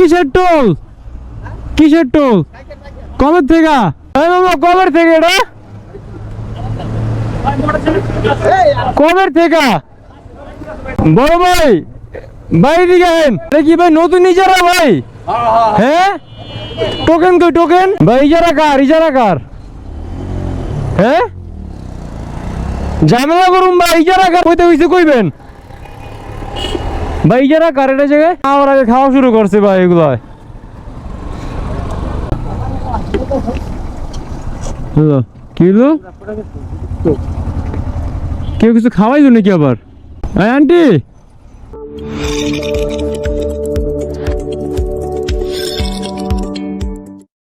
কিসের টোল? কিসের টোল? কবের থেকে? এই বাবা কবের থেকে এটা? কবের থেকে? বড় ভাই ভাই দিকে। কি ভাই, নতুন ইজারা ভাই। হ্যাঁ? টোকেন কই, টোকেন? ভাই, ইজারা কার ইজারা কার? হ্যাঁ? ঝামেলা করুন ভাই, ইজারা কার, কইতে হইছে কইবেন? ভাই ইজারা কার এটা জায়গায় আমার আগে খাওয়া শুরু করছে ভাই, এগুলো। কি হলো? কেউ কিছু খাওয়াইলো নাকি আবার? এই আন্টি!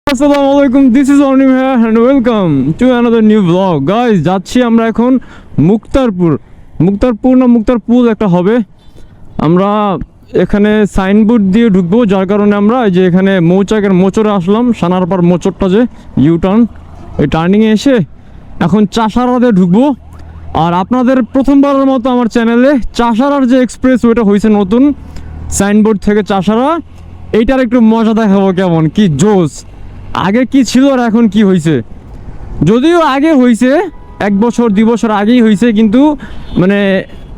আসসালামু আলাইকুম this is Anim here and welcome to another new blog guys যাচ্ছি আমরা এখন মুক্তারপুর। মুক্তারপুর না মুক্তারপুর একটা হবে? আমরা এখানে সাইনবোর্ড দিয়ে ঢুকবো, যার কারণে আমরা যে এখানে মৌচাকের মোচরে আসলাম সানারপার মোচরটা যে ইউ টার্ন এই টার্নিংয়ে এসে এখন চাষারাতে ঢুকবো। আর আপনাদের প্রথমবারের মতো আমার চ্যানেলে চাষারার যে এক্সপ্রেস ওইটা হয়েছে নতুন, সাইনবোর্ড থেকে চাষারা, এইটার একটু মজা দেখাবো কেমন, কি জোস আগে কি ছিল আর এখন কি হয়েছে যদিও আগে হয়েছে এক বছর, দুই বছর আগেই হয়েছে কিন্তু মানে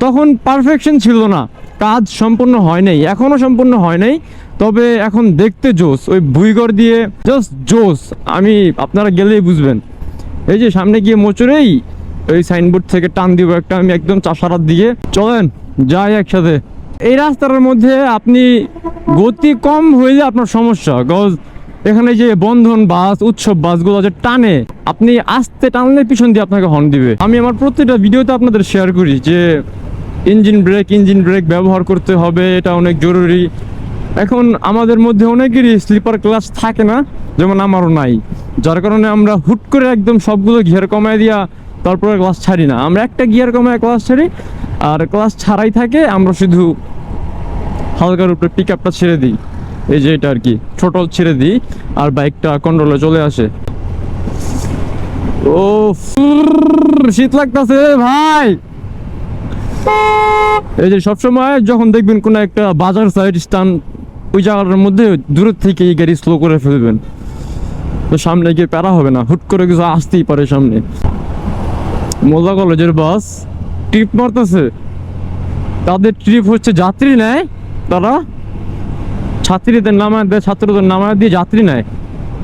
তখন পারফেকশন ছিল না। কাজ সম্পূর্ণ হয় নাই, এখনও সম্পূর্ণ হয় নাই, তবে এখন দেখতে জোস ওই ভুইগর দিয়ে জাস্ট জোস আমি আপনারা গেলেই বুঝবেন। এই যে সামনে গিয়ে মোচরেই ওই সাইনবোর্ড থেকে টান দিব একটা, আমি একদম চাষারার দিকে চলেন, যাই একসাথে। এই রাস্তার মধ্যে আপনি গতি কম হইলে আপনার সমস্যা গজ এখানে যে বন্ধন বাস, উৎসব বাসগুলো যে টানে, আপনি আস্তে টানলে পিছন দিয়ে আপনাকে হর্ন দিবে। আমি আমার প্রত্যেকটা ভিডিওতে আপনাদের শেয়ার করি যে ইঞ্জিন ব্রেক ইঞ্জিন ব্রেক ব্যবহার করতে হবে, এটা অনেক জরুরি। এখন আমাদের মধ্যে অনেকেরই স্লিপার ক্লাস থাকে না, যেমন আমারও নাই। যার কারণে আমরা হুট করে একদম সবগুলো গিয়ার কমায় দিয়া তারপরে ক্লাস ছাড়ি না। আমরা একটা গিয়ার কমায় ক্লাস ছাড়ি, আর ক্লাস ছাড়াই থাকে, আমরা শুধু হালকার উপরে পিক আপটা ছেড়ে দিই। এই যে এটা আর কি ছোট ছেড়ে দিই, আর বাইকটা কন্ট্রোলে চলে আসে। ও শীত লাগতেছে ভাই! এই যে সবসময় যখন দেখবেন কোনো একটা বাজার সাইড স্টান ওই জায়গাটার মধ্যে দূরের থেকে এই গাড়ি স্লো করে ফেলবেন। তো সামনে গিয়ে প্যারা হবে না, হুট করে কিছু আসতেই পারে সামনে। মোজা কলেজের বাস ট্রিপ মারতেছে। তাদের ট্রিপ হচ্ছে যাত্রী নেয়, তারা ছাত্রীদের নামায় দেয়, ছাত্রদের নামায় দিয়ে যাত্রী নেয়।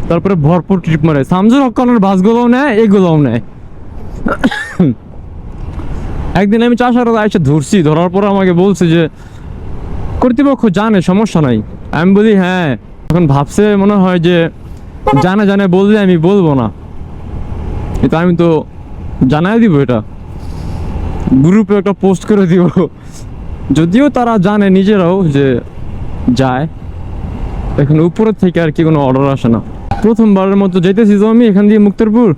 তারপরে ভরপুর ট্রিপ মারে। শামসুর হকানের বাসগুলোও নেয়, এগুলোও নেয়। একদিন আমি চাষার এসে ধরছি, ধরার পর আমাকে বলছে যে, কর্তৃপক্ষ জানে, সমস্যা নাই। আমি বলি হ্যাঁ। এখন ভাবছে মনে হয় যে, জানে জানে বললে আমি বলব না। এটা আমি তো জানাই দিব এটা। গ্রুপে একটা পোস্ট করে দিব। যদিও তারা জানে নিজেরাও যে, যায়। এখন উপরের থেকে আর কি কোনো অর্ডার আসে না। প্রথমবারের মতো যেতেছি তো আমি এখান দিয়ে মুক্তারপুর।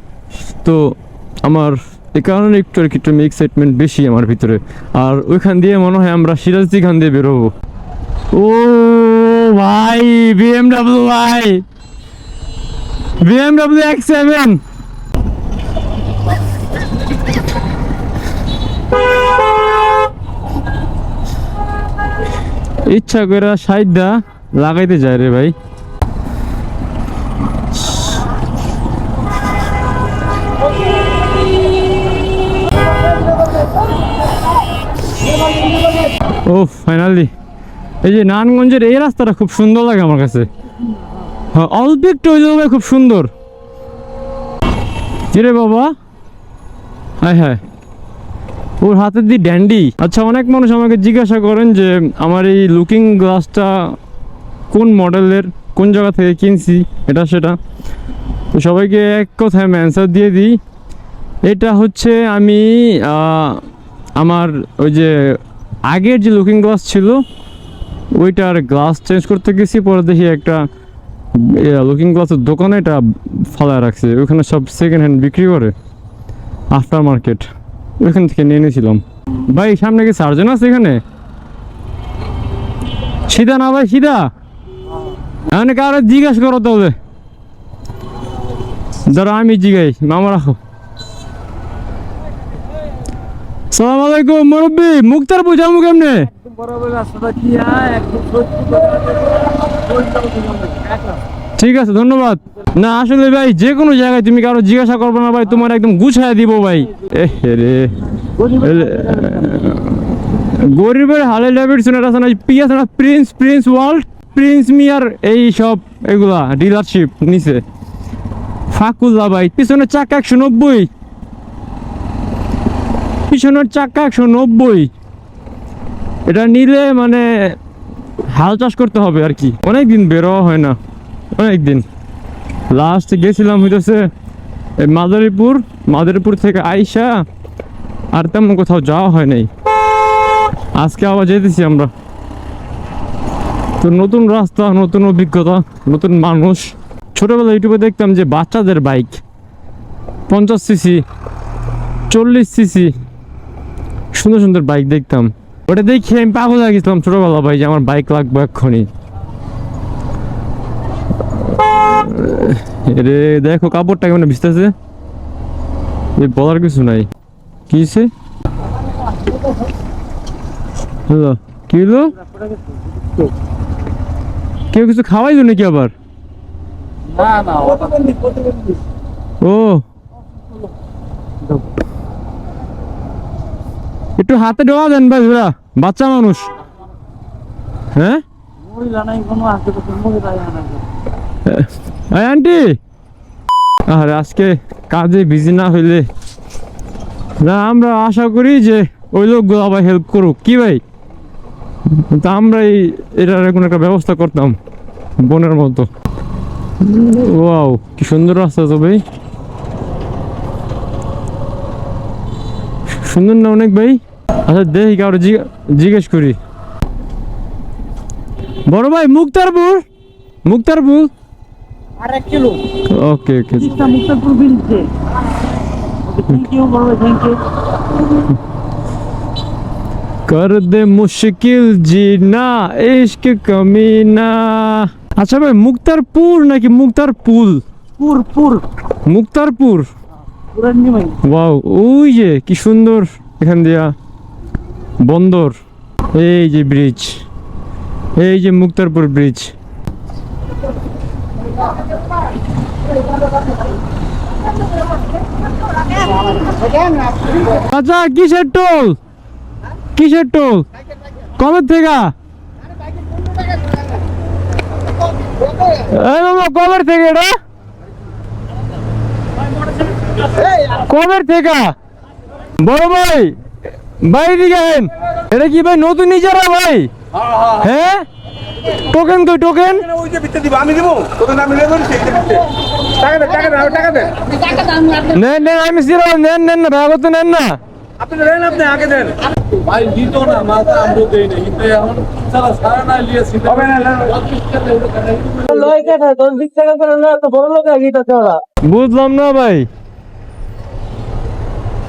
তো আমার এই কারণে একটু আর কি, একটু এক্সাইটমেন্ট বেশি আমার ভিতরে। আর ওইখান দিয়ে মনে হয় আমরা সিরাজদি খান দিয়ে বেরোবো ও ভাই বিএমডাব্লিউ ভাই বিএমডাব্লিউ এক্স সেভেন ইচ্ছা করে সাইডটা লাগাইতে যায় রে ভাই। ও ফাইনালি এই যে নারায়ণগঞ্জের এই রাস্তাটা খুব সুন্দর লাগে আমার কাছে। হ্যাঁ অল্প একটু ওই খুব সুন্দর। কিরে বাবা? হ্যাঁ হ্যাঁ। ওর হাতের দি ড্যান্ডি আচ্ছা অনেক মানুষ আমাকে জিজ্ঞাসা করেন যে, আমার এই লুকিং গ্লাসটা কোন মডেলের, কোন জায়গা থেকে কিনছি? এটা, সেটা। তো সবাইকে এক কথায় আমি অ্যান্সার দিয়ে দিই। এটা হচ্ছে আমি আমার ওই যে আগের যে লুকিং গ্লাস ছিল, ওইটার গ্লাস চেঞ্জ করতে গেছি, পরে দেখি একটা লুকিং গ্লাসের দোকানে এটা ফালায় রাখছে। ওখানে সব সেকেন্ড হ্যান্ড বিক্রি করে। আফটার মার্কেট ওইখান থেকে নিয়ে নিয়েছিলাম। ভাই, সামনে কি সার্জন আছে এখানে? সিধা না ভাই, সিধা? এখানে কারও জিজ্ঞাসা করো তবে ধরো আমি জিগাই, মামা রাখো। সালাম আলাইকুম মুরব্বী, মুক্তার বুঝামু কেমনে? ঠিক আছে, ধন্যবাদ। না, আসলে ভাই, যে কোনো জায়গায় তুমি কারও জিজ্ঞাসা করবে না ভাই, তোমার একদম গুছায় দিব ভাই। রে। গরিবের হালে ডেভিডসন এটা আছে না পি না, প্রিন্স প্রিন্স ওয়ার্ল্ড, প্রিন্স মিয়ার এই সব এগুলা ডিলারশিপ নিচে ফাকুল্লা ভাই, পিছনে চাকা একশো নব্বই। পিছনের চাকা একশো নব্বই। এটা নিলে মানে হাল চাষ করতে হবে আর কি। অনেক দিন বেরোয়া হয় না অনেক দিন লাস্ট গেছিলাম হইতেছে মাদারীপুর মাদারীপুর থেকে আইসা আর তেমন কোথাও যাওয়া হয় নাই। আজকে আবার যেতেছি আমরা। তো নতুন রাস্তা, নতুন অভিজ্ঞতা, নতুন মানুষ। ছোটবেলায় ইউটিউবে দেখতাম যে বাচ্চাদের বাইক, পঞ্চাশ সিসি, চল্লিশ সিসি সুন্দর সুন্দর বাইক দেখতাম। ওটা দেখে আমি পাগল হয়ে গেছিলাম ছোটবেলা ভাই যে আমার বাইক লাগবে এক্ষুনি। রে দেখো কাপড়টা কেমন ভিজতেছে। এ বলার কিছু নাই। কি? হলো কি হলো কেউ কিছু খাওয়াইলো নাকি আবার? ও। একটু হাতে ডোয়া দেন ভাই ভাইরা বাচ্চা মানুষ। হ্যাঁ? আন্টি! আর, আজকে কাজে বিজি না হইলে। না, আমরা আশা করি যে ওই লোকগুলো আবার হেল্প করুক। কি ভাই? তা আমরা এই এটার কোনো একটা ব্যবস্থা করতাম, বোনের মতো। ওয়াও, কি সুন্দর রাস্তা তো ভাই। সুন্দর না অনেক ভাই? আচ্ছা দেখি কারও জিজ্ঞেস করি। বড় ভাই মুক্তারপুর? মুক্তারপুর? ওকে ওকে। কর দে মুশকিল জি না ইশক কমি না আচ্ছা ভাই মুক্তারপুর নাকি মুক্তারপুল? পুর পুর। মুক্তারপুর। ওয়াও ওই যে কি সুন্দর এখান দিয়া। বন্দর, এই যে ব্রিজ এই যে মুক্তারপুর ব্রিজ আচ্ছা কিসের টোল কিসের টোল কবে থেকে? কবে থেকে এটা? কবে থেকে? বড় ভাই দিকে আইন। এটা কি ভাই নতুন ইজারা ভাই? হ্যাঁ? টোকেন কই টোকেন? ওই যে ভিতরে দিব আমি দিব নেন নেন আমি সিরা নেন নেন না ভাগ তো নেন না। আপনি দেন আপনি আগে দেন ভাই দিত না মাথা আমরা দেই না কিন্তু এখন সারা সারা না লিয়েছি হবে না, না, না। লয় কাটা দশ বিশ টাকা করে না তো বড় লোক আগে বুঝলাম না ভাই মাথা তো দেয় নাই ভাই আমরা দেই নাই এখন নাই অন্যায় তো কখনোই নাই নাই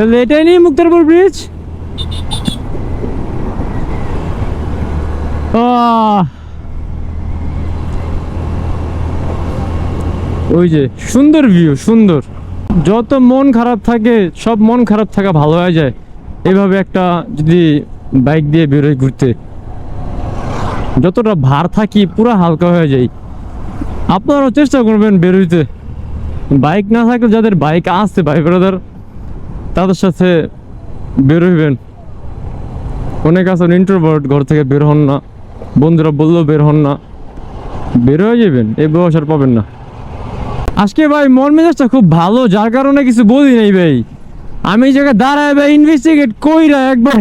তাহলে এটাই নেই মুক্তারপুর ব্রিজ ওই যে, সুন্দর ভিউ সুন্দর। যত মন খারাপ থাকে, সব মন খারাপ থাকা ভালো হয়ে যায়। এভাবে একটা যদি বাইক দিয়ে বেরোয় ঘুরতে, যতটা ভার থাকি, পুরো হালকা হয়ে যায়। আপনারাও চেষ্টা করবেন বেরোইতে। বাইক না থাকলে যাদের বাইক আছে ভাই ব্রাদার তাদের সাথে বেরোইবেন অনেক আছেন ইন্টারভার্ট ঘর থেকে বের হন না। বন্ধুরা বললেও বের হন না। বের হয়ে যাবেন, এই বয়স আর পাবেন না। আজকে ভাই, মন মেজাজটা খুব ভালো, যার কারণে কিছু বলি নাই ভাই। আমি জায়গায় দাঁড়ায় ভাই ইনভেস্টিগেট কইরা একবার।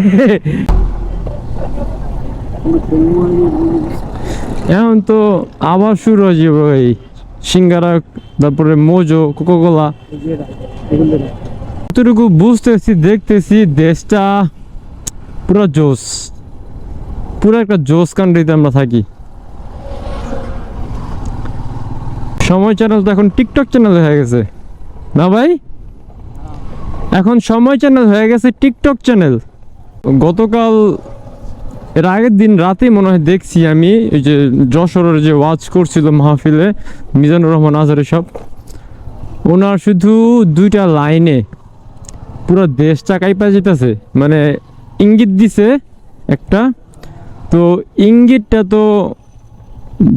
এখন তো আবার শুরু হয়ে যাবে ভাই। সিঙ্গারা, তারপরে মোজো, কোকোকোলা। যতটুকু বুঝতেছি, দেখতেছি দেশটা পুরো জোস পুরো একটা জোস কান্ট্রিতে আমরা থাকি। সময় চ্যানেল তো এখন টিকটক চ্যানেল হয়ে গেছে। না ভাই? এখন সময় চ্যানেল হয়ে গেছে টিকটক চ্যানেল গতকাল, এর আগের দিন রাতে মনে হয় দেখছি আমি ওই যে যশোরের যে ওয়াচ করছিল মাহফিলে মিজানুর রহমান আজহারি সব ওনার শুধু দুইটা লাইনে পুরো দেশ চাকাই পা যেতেছে। মানে ইঙ্গিত দিছে একটা। তো ইঙ্গিতটা তো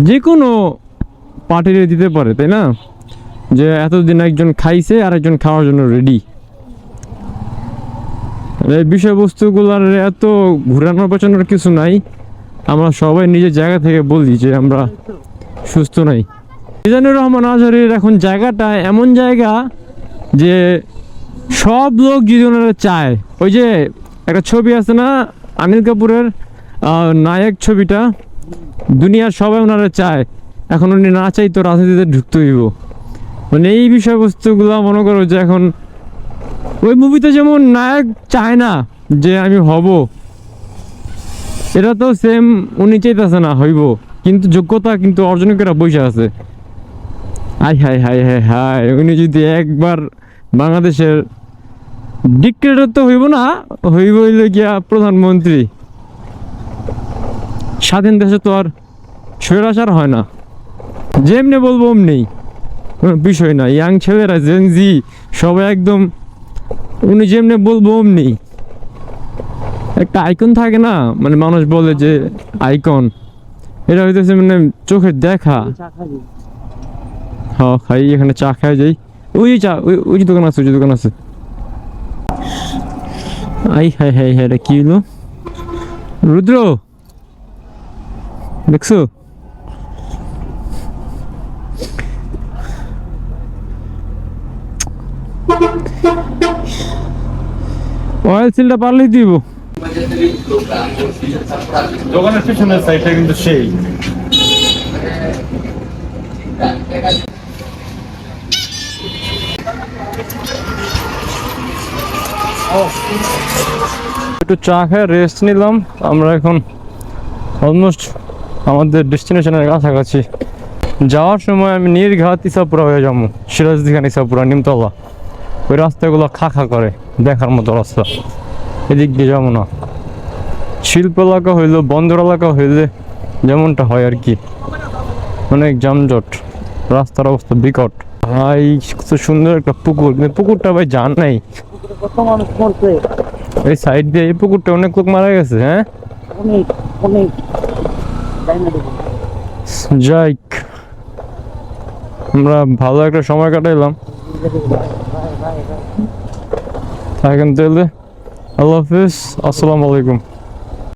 যে কোনো পার্টির দিতে পারে, তাই না? যে এতদিন একজন খাইছে আর একজন খাওয়ার জন্য রেডি বিষয়বস্তুগুলোর এত ঘুরানোর পেছানোর কিছু নাই। আমরা সবাই নিজের জায়গা থেকে বলি যে আমরা সুস্থ নাই। মিজানুর রহমান আজহারির এখন জায়গাটা এমন জায়গা যে সব লোক যদি ওনারা চায়। ওই যে একটা ছবি আছে না অনিল কাপুরের নায়ক ছবিটা, দুনিয়ার সবাই ওনারা চায়। এখন উনি না চাই তো রাজনীতিতে ঢুকতে হইব। মানে এই বিষয়বস্তুগুলো মনে করো যে এখন, ওই মুভিতে যেমন নায়ক চায় না যে আমি হব এটা তো সেম উনি চাইতেছে না, হইব। কিন্তু যোগ্যতা কিন্তু অর্জন করা বসে আছে। Hi hi hi hi hi উনি যদি একবার বাংলাদেশের ডিক্টেটর তো হইব না, হইব গিয়া প্রধানমন্ত্রী। স্বাধীন দেশে তো আর স্বৈরাচার হয় না। যেমনি বলব অমনি বিষয় না। ইয়াং ছেলেরা জেনজি সবাই একদম, উনি যেমনি বলব অমনি। একটা আইকন থাকে না মানে মানুষ বলে যে আইকন এটা হইতেছে মানে চোখের দেখা। হ্যাঁ খাই, এখানে চা খাই যাই। ওই চা, ওই ওই দোকান আছে, ওই দোকান আছে। আই, হাই হাই হাই, এটা কি হলো? রুদ্র! দেখছ? অয়েল সিলটা পারলেই দিব। দোকানের পিছনের সাইডটা কিন্তু সেই। একটু চা খেয়ে রেস্ট নিলাম। আমরা এখন অলমোস্ট আমাদের ডেস্টিনেশনের কাছাকাছি। যাওয়ার সময় আমি নির্ঘাত ইসাপুরা হয়ে যাব। সিরাজদিখান ইসাপুরা, নিমতলা। ওই রাস্তাগুলো খা খা করে, দেখার মতো রাস্তা। এদিক দিয়ে যাব না। শিল্প এলাকা হইলে, বন্দর এলাকা হইলে যেমনটা হয় আর কি। অনেক যানজট, রাস্তার অবস্থা বিকট। ভাই সুন্দর একটা পুকুর। কিন্তু পুকুরটা ভাই জান নাই। কত মানুষ মরছে? এই সাইড দিয়ে এই পুকুরটা অনেক লোক মারা গেছে হ্যাঁ? অনেক অনেক। যাইক আমরা ভালো একটা সময় কাটাইলাম। থাকেন তাহলে। আল্লাহ হাফিজ আসসালামু আলাইকুম।